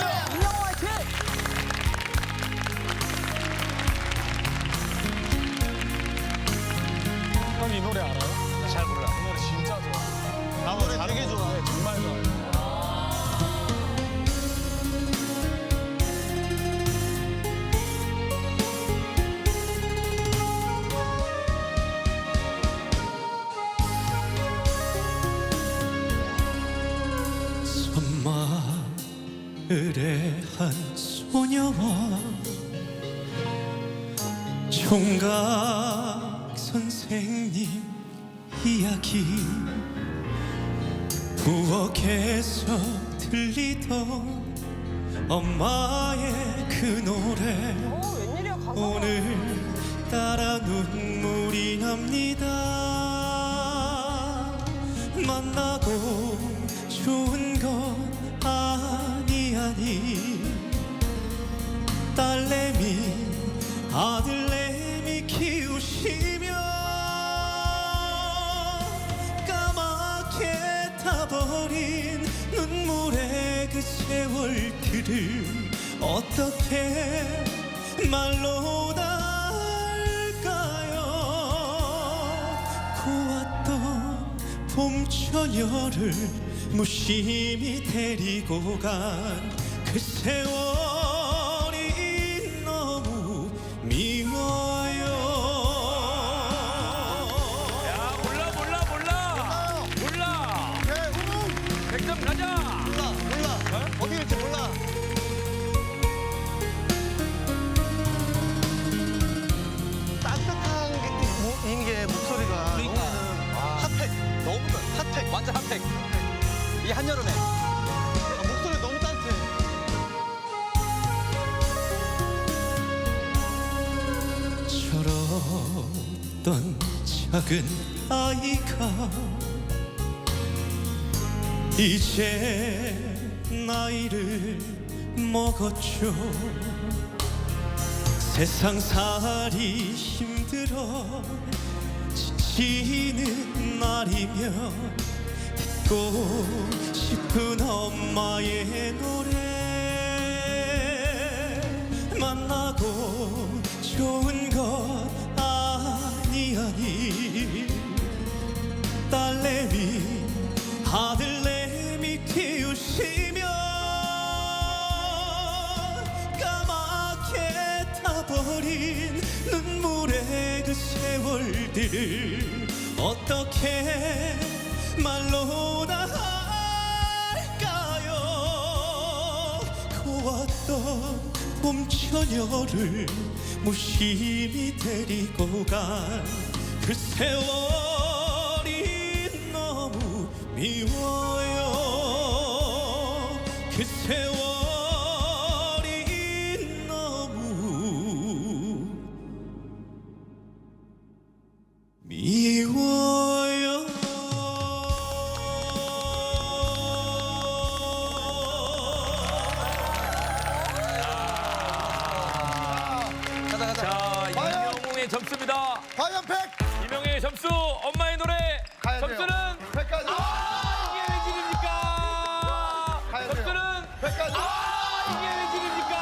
이영호 총각 선생님 이야기. 부엌에서 들리던 엄마의 그 노래. 어, 가사가. 오늘 따라 눈물이 납니다. 만나고 좋은 건 아니 아니. 딸내미 아들 키우시며 까맣게 타버린 눈물의 그 세월들을 어떻게 말로 다 할까요? 고왔던 봄 처녀를 무심히 데리고 간 그 세월 작은 아이가 이제 나이를 먹었죠. 세상 살이 힘들어 지치는 날이며 듣고 싶은 엄마의 노래 만나고 좋은 것 아니 아니. 딸내미 아들내미 키우시며 까맣게 타버린 눈물의 그 세월들을 어떻게 말로 다 할까요? 고왔던 봄 처녀를 무심히 데리고 간 그 세월이 너무 미워요. 그 세월 이명웅의 점수입니다. 과연 팩! 이명웅의 점수 엄마의 노래 가야 돼요. 점수는 팩까지. 아 이게 웬일입니까? 가야 돼요. 점수는 팩까지. 아 이게 웬일입니까?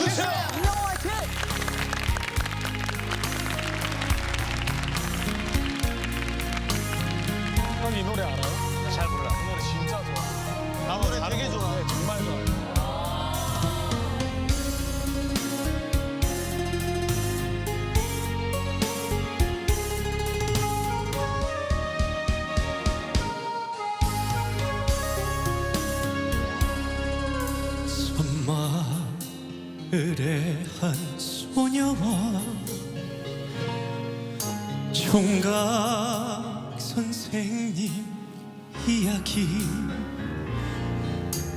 이영호 화이팅! 형이 노래 알아요? 잘 몰라. 이 노래 진짜 좋아. 나 노래 되게 좋아해. 네, 정말 좋아요. 손마을의 한 소녀와 총각 선생님 이야기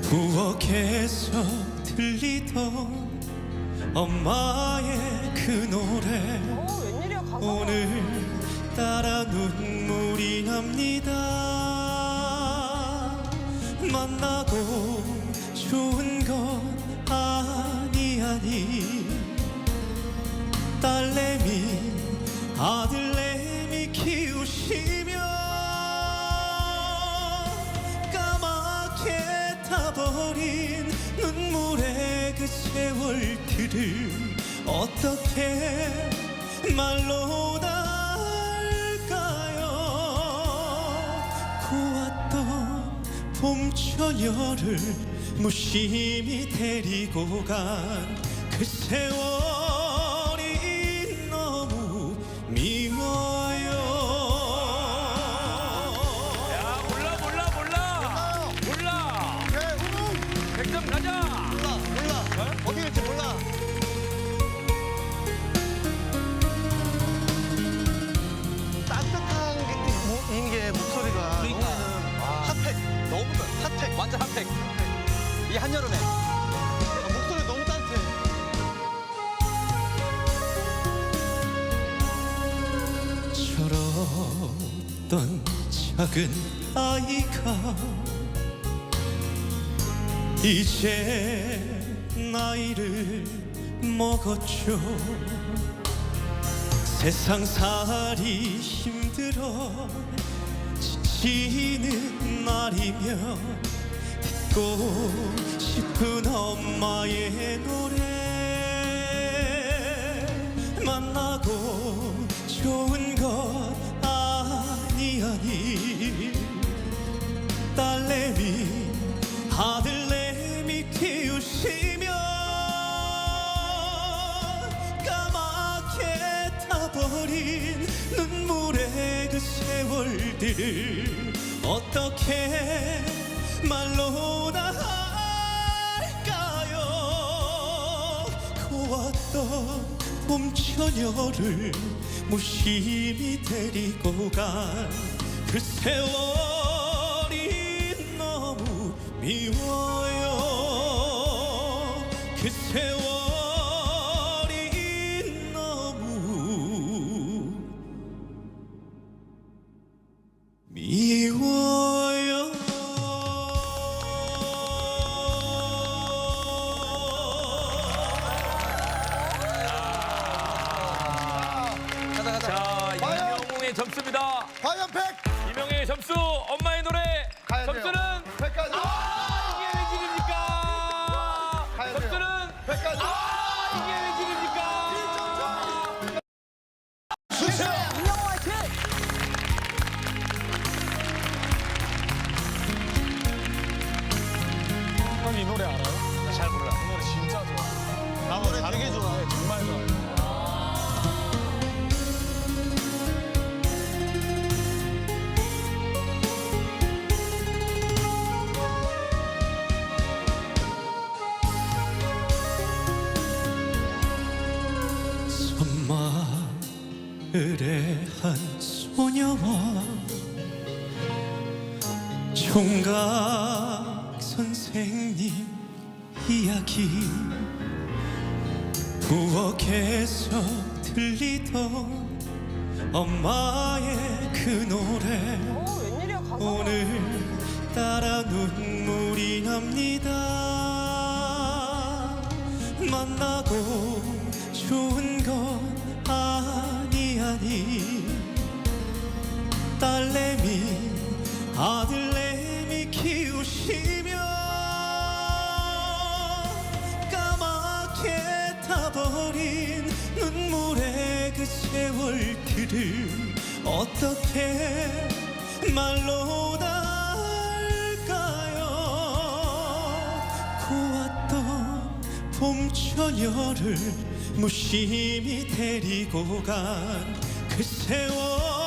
부엌에서 들리던 엄마의 그 노래 어, 웬일이야, 가사가. 오늘 따라 눈물이 납니다 아들내미 키우시며 까맣게 타버린 눈물의 그 세월들을 어떻게 말로 달까요? 고왔던 봄 처녀를 무심히 데리고 간 그 세월 이 한여름에 아, 목소리 너무 따뜻해. 철었던 작은 아이가 이제 나이를 먹었죠 세상 살이 힘들어 지치는 날이며 듣고 싶은 엄마의 노래 만나고 좋은 것 아니 아니. 딸내미 아들내미 키우시며 까맣게 타버린 눈물의 그 세월들을 어떻게 말로 다 할까요? 고왔던 봄 처녀를 무심히 데리고 간 그 세월이 너무 미워요 100까지! 아 이게 섬마을의 한 소녀와 총각 선생님 이야기 부엌에서 들리던 엄마의 그 노래 어, 웬일이야. 오늘 따라 눈물이 납니다 만나고 좋은 건 딸내미 아들내미 키우시며 까맣게 타버린 눈물의 그 세월들을 어떻게 말로 다 할까요? 고왔던 봄 처녀를 무심히 데리고 간 그 세월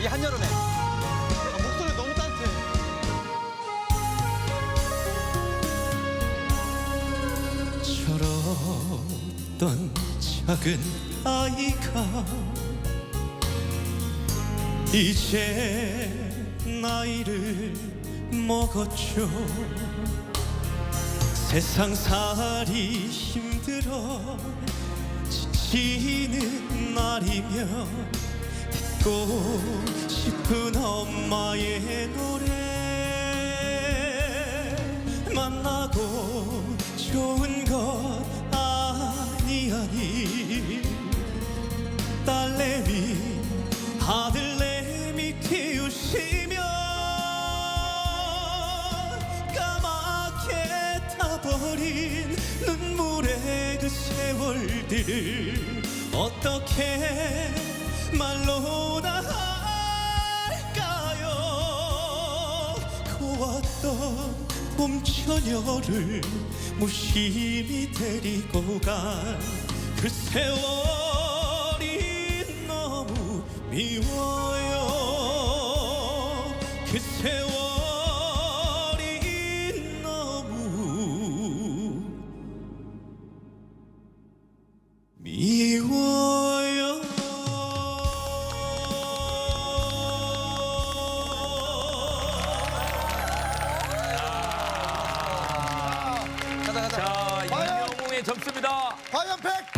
이 한여름에 아, 목소리 너무 따뜻해. 철었던 작은 아이가 이제 나이를 먹었죠 세상 살이 힘들어 지치는 날이면 듣고 싶은 엄마의 노래. 만나고 좋은 것 아니 아니. 딸내미 아들내미 키우시며 까맣게 타버린 눈물의 그 세월들을 어떻게 말로 다 할까요? 고왔던 봄 처녀를 무심히 데리고 간 그 세월이 너무 미워요. 그 세월 이